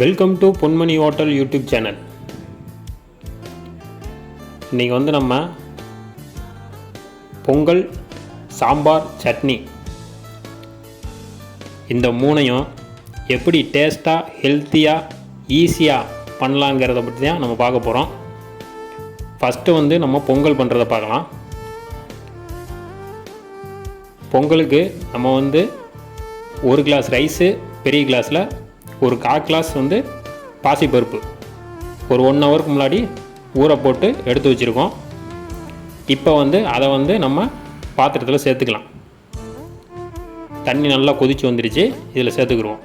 Welcome to Ponmani hotel YouTube channel இன்றைக்கி வந்து நம்ம பொங்கல் சாம்பார் சட்னி. இந்த மூணையும் எப்படி டேஸ்ட்டாக ஹெல்த்தியாக ஈஸியாக பண்ணலாங்கிறத பற்றி தான் நம்ம பார்க்க போகிறோம் ஃபஸ்ட்டு வந்து நம்ம பொங்கல் பண்ணுறத பார்க்கலாம். பொங்கலுக்கு நம்ம வந்து ஒரு கிளாஸ் ரைஸு பெரிய கிளாஸில் ஒரு கால் கிளாஸ் வந்து பாசிப்பருப்பு ஒரு ஒன் ஹவருக்கு முன்னாடி ஊற போட்டு எடுத்து வச்சுருக்கோம். இப்போ வந்து அதை வந்து நம்ம பாத்திரத்தில் சேர்த்துக்கலாம். தண்ணி நல்லா கொதிச்சு வந்துடுச்சு இதில் சேர்த்துக்குருவோம்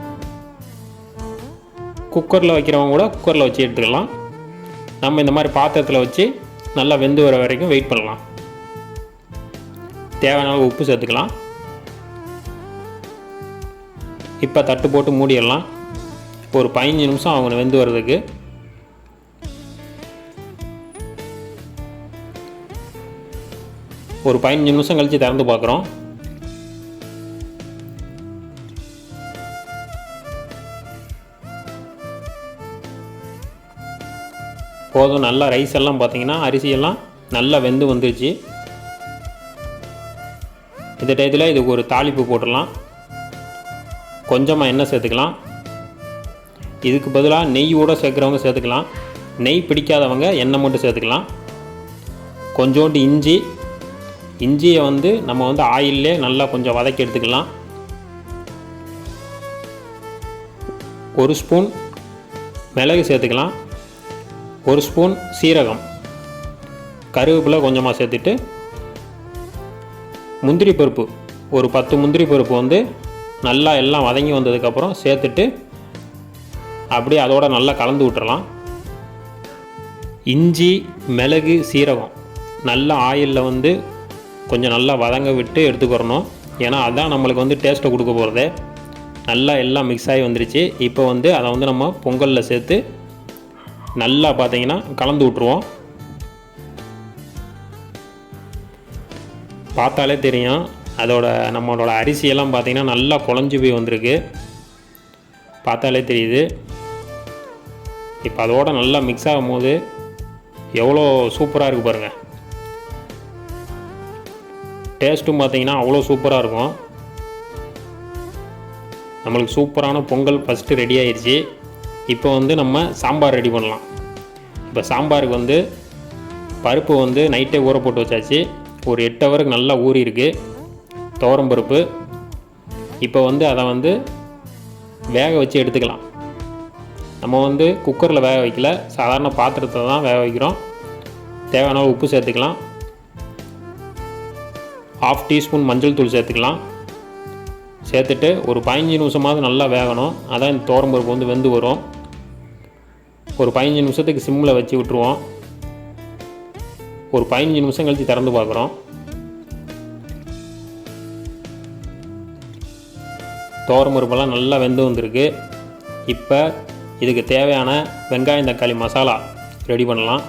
குக்கரில் வைக்கிறவங்க கூட குக்கரில் வச்சு எடுத்துக்கலாம். நம்ம இந்த மாதிரி பாத்திரத்தில் வச்சு நல்லா வெந்து வர வரைக்கும் வெயிட் பண்ணலாம். தேவையான உப்பு சேர்த்துக்கலாம். இப்போ தட்டு போட்டு மூடிடலாம். ஒரு பதினஞ்சு நிமிஷம் அவங்க வெந்து வர்றதுக்கு. ஒரு பதினஞ்சு நிமிஷம் கழித்து திறந்து பார்க்குறோம். போதும் நல்லா ரைஸ் எல்லாம் பார்த்தீங்கன்னா அரிசி எல்லாம் நல்லா வெந்து வந்துருச்சு. இந்த டயத்தில் இதுக்கு ஒரு தாளிப்பு போட்டுடலாம். கொஞ்சமாக எண்ணெய் சேர்த்துக்கலாம். இதுக்கு பதிலாக நெய்யோட சேர்க்குறவங்க சேர்த்துக்கலாம். நெய் பிடிக்காதவங்க எண்ணெய் மட்டும் சேர்த்துக்கலாம். கொஞ்சோண்டு இஞ்சி. இஞ்சியை வந்து நம்ம வந்து ஆயிலே நல்லா கொஞ்சம் வதக்கி எடுத்துக்கலாம். ஒரு ஸ்பூன் மிளகு சேர்த்துக்கலாம். ஒரு ஸ்பூன் சீரகம். கருவேப்பிலை கொஞ்சமாக சேர்த்துட்டு முந்திரி பருப்பு. ஒரு பத்து முந்திரி பருப்பு வந்து நல்லா எல்லாம் வதங்கி வந்ததுக்கப்புறம் சேர்த்துட்டு அப்படியே அதோட நல்லா கலந்து விட்டுறலாம். இஞ்சி மிளகு சீரகம் நல்ல ஆயிலில் வந்து கொஞ்சம் நல்லா வதங்க விட்டு எடுத்துக்கிறணும். ஏன்னா அதுதான் நம்மளுக்கு வந்து டேஸ்ட்டை கொடுக்க போகிறது நல்லா எல்லாம் மிக்ஸ் ஆகி வந்துருச்சு. இப்போ வந்து அதை வந்து நம்ம பொங்கலில் சேர்த்து நல்லா பார்த்தீங்கன்னா கலந்து விட்ருவோம் பார்த்தாலே தெரியும். அதோட நம்மளோட அரிசியெல்லாம் பார்த்திங்கன்னா நல்லா குழஞ்சி போய் வந்திருக்கு. பார்த்தாலே தெரியுது. இப்போ அதோட நல்லா மிக்ஸ் ஆகும் போது எவ்வளோ சூப்பராக இருக்குது பாருங்கள் டேஸ்ட்டும் பார்த்தீங்கன்னா அவ்வளோ சூப்பராக இருக்கும். நம்மளுக்கு சூப்பரான பொங்கல் ஃபஸ்ட்டு ரெடி ஆயிடுச்சு இப்போ வந்து நம்ம சாம்பார் ரெடி பண்ணலாம். இப்போ சாம்பாருக்கு வந்து பருப்பு வந்து நைட்டே ஊற போட்டு வச்சாச்சு. ஒரு எட்டு ஹவருக்கு நல்லா ஊறி இருக்குது துவரம் பருப்பு. இப்போ வந்து அதை வந்து வேக வச்சு எடுத்துக்கலாம். நம்ம வந்து குக்கரில் வேக வைக்கல. சாதாரண பாத்திரத்தில் தான் வேக வைக்கிறோம். தேவையான உப்பு சேர்த்துக்கலாம். ஆஃப் டீஸ்பூன் மஞ்சள் தூள் சேர்த்துக்கலாம். சேர்த்துட்டு ஒரு பதினஞ்சு நிமிஷமாவது நல்லா வேகணும். அதான் இந்த தோரம்பருப்பு வந்து வெந்து வரும். ஒரு பதினஞ்சு நிமிஷத்துக்கு சிம்மில் வச்சு விட்ருவோம் ஒரு பதினஞ்சு நிமிஷம் கழித்து திறந்து பார்க்குறோம். துவரம் பருப்பெல்லாம் நல்லா வெந்து வந்திருக்கு. இப்போ இதுக்கு தேவையான வெங்காயம் தக்காளி மசாலா ரெடி பண்ணலாம்.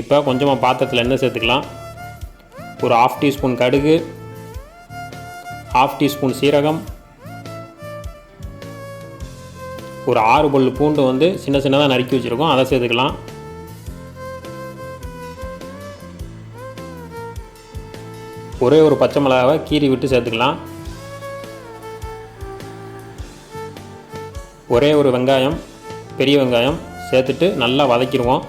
இப்போ கொஞ்சமாக பாத்திரத்தில் எண்ணெய் சேர்த்துக்கலாம். ஒரு ஆஃப் டீஸ்பூன் கடுகு ஆஃப் டீஸ்பூன் சீரகம் ஒரு ஆறு பல் பூண்டு வந்து சின்ன சின்னதாக நறுக்கி வச்சுருக்கோம். அதை சேர்த்துக்கலாம். ஒரே ஒரு பச்சை மிளகாவை கீறி விட்டு சேர்த்துக்கலாம். ஒரே ஒரு வெங்காயம் பெரிய வெங்காயம் சேர்த்துட்டு நல்லா வதக்கிடுவோம்.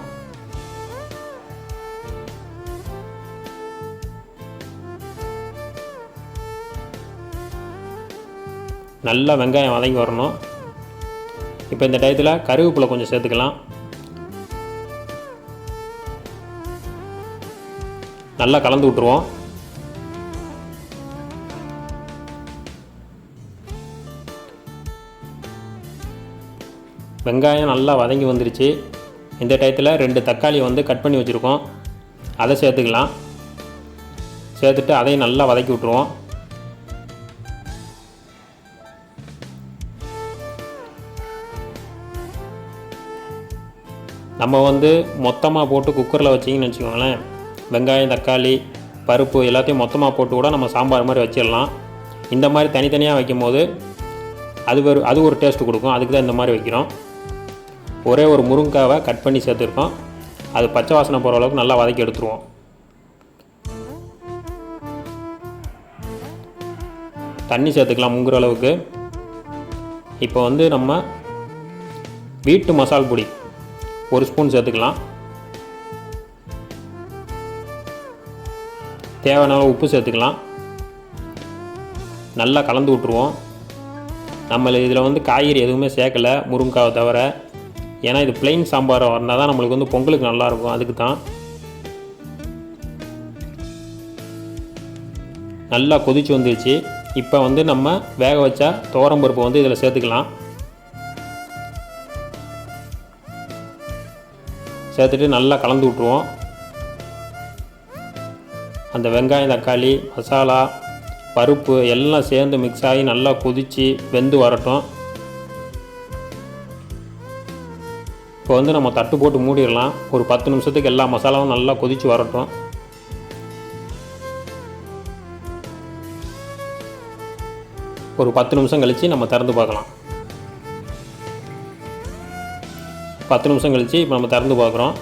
நல்லா வெங்காயம் வதங்கி வரணும். இப்போ இந்த டயத்தில் கருவேப்பிலை கொஞ்சம் சேர்த்துக்கலாம். நல்லா கலந்து விட்ருவோம் வெங்காயம் நல்லா வதங்கி வந்துருச்சு. இந்த டயத்தில் ரெண்டு தக்காளி வந்து கட் பண்ணி வச்சுருக்கோம். அதை சேர்த்துக்கலாம். சேர்த்துட்டு அதையும் நல்லா வதக்கி விட்ருவோம் நம்ம வந்து மொத்தமாக போட்டு குக்கரில் வச்சிங்கன்னு வச்சுக்கோங்களேன். வெங்காயம் தக்காளி பருப்பு எல்லாத்தையும் மொத்தமாக போட்டு கூட நம்ம சாம்பார் மாதிரி வச்சிடலாம். இந்த மாதிரி தனித்தனியாக வைக்கும்போது அது ஒரு அது ஒரு டேஸ்ட் கொடுக்கும். அதுக்கு தான் இந்த மாதிரி வைக்கிறோம். ஒரே ஒரு முருங்காவை கட் பண்ணி சேர்த்துருக்கோம். அது பச்சை வாசனை போகிற அளவுக்கு நல்லா வதக்கி எடுத்துருவோம். தண்ணி சேர்த்துக்கலாம் முங்குற அளவுக்கு. இப்போ வந்து நம்ம வீட்டு மசால் பொடி ஒரு ஸ்பூன் சேர்த்துக்கலாம். தேவையான உப்பு சேர்த்துக்கலாம். நல்லா கலந்து விட்ருவோம் நம்ம இதில் வந்து காய்கறி எதுவுமே சேர்க்கலை முருங்காவை தவிர ஏன்னா இது பிளெயின் சாம்பார் வந்தால் தான் நம்மளுக்கு வந்து பொங்கலுக்கு நல்லாயிருக்கும் அதுக்கு தான் நல்லா கொதிச்சு வந்துருச்சு. இப்போ வந்து நம்ம வேக வச்சா துவரம்பருப்பை வந்து இதில் சேர்த்துக்கலாம். சேர்த்துட்டு நல்லா கலந்து விட்ருவோம் அந்த வெங்காயம் தக்காளி மசாலா பருப்பு எல்லாம் சேர்ந்து மிக்ஸ் ஆகி நல்லா கொதித்து வெந்து வரட்டும். இப்போ வந்து நம்ம தட்டு போட்டு மூடிடலாம். ஒரு பத்து நிமிஷத்துக்கு எல்லா மசாலாவும் நல்லா கொதித்து வரட்டும். ஒரு பத்து நிமிஷம் கழித்து நம்ம திறந்து பார்க்கலாம். பத்து நிமிஷம் கழித்து இப்போ நம்ம திறந்து பார்க்குறோம்.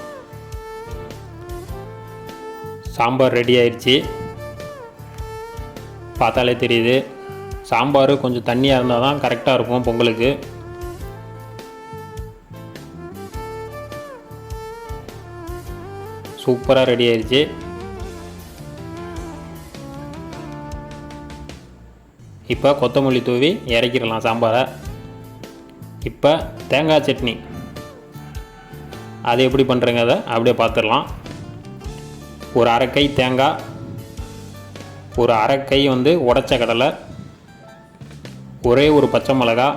சாம்பார் ரெடி ஆயிடுச்சு. பார்த்தாலே தெரியுது. சாம்பார் கொஞ்சம் தண்ணியாக இருந்தால் தான் கரெக்டாக இருக்கும் பொங்கலுக்கு. சூப்பராக ரெடி ஆயிடுச்சு இப்போ கொத்தமல்லி தூவி இறக்கிடலாம் சாம்பாரை. இப்போ தேங்காய் சட்னி. அது எப்படி பண்ணுறங்க அதை அப்படியே பார்த்துடலாம் ஒரு அரைக்கை தேங்காய் ஒரு அரைக்கை வந்து உடச்ச கடலை ஒரே ஒரு பச்சை மிளகா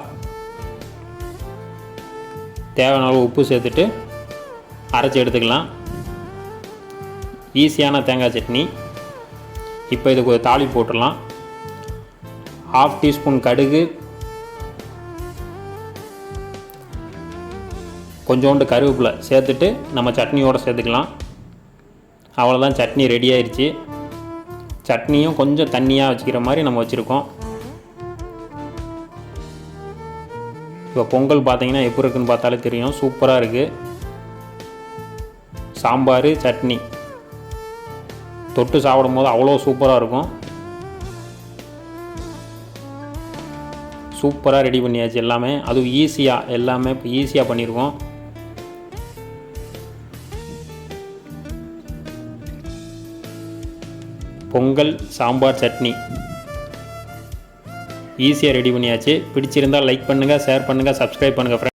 தேவையான உப்பு சேர்த்துட்டு அரைச்சி எடுத்துக்கலாம். ஈஸியான தேங்காய் சட்னி. இப்போ இதுக்கு ஒரு தாளி போட்டுடலாம். ஹாஃப் டீஸ்பூன் கடுகு. கொஞ்சோண்டு கருவேப்பிலை சேர்த்துட்டு நம்ம சட்னியோடு சேர்த்துக்கலாம். அவ்வளோதான் சட்னி ரெடி ஆயிடுச்சு சட்னியும் கொஞ்சம் தண்ணியாக வச்சுக்கிற மாதிரி நம்ம வச்சுருக்கோம். இப்போ பொங்கல் பார்த்தீங்கன்னா எப்படி இருக்குன்னு பார்த்தாலே தெரியும். சூப்பராக இருக்குது சாம்பார் சட்னி. தொட்டு சாப்பிடும் போது அவ்வளோ சூப்பராக இருக்கும். சூப்பராக ரெடி பண்ணியாச்சு எல்லாமே. அதுவும் ஈஸியாக எல்லாமே இப்போ ஈஸியாக பண்ணியிருக்கோம். பொங்கல் சாம்பார் சட்னி. ஈஸியாக ரெடி பண்ணியாச்சு. பிடிச்சிருந்தால் லைக் பண்ணுங்கள் ஷேர் பண்ணுங்கள் சப்ஸ்கிரைப் பண்ணுங்கள்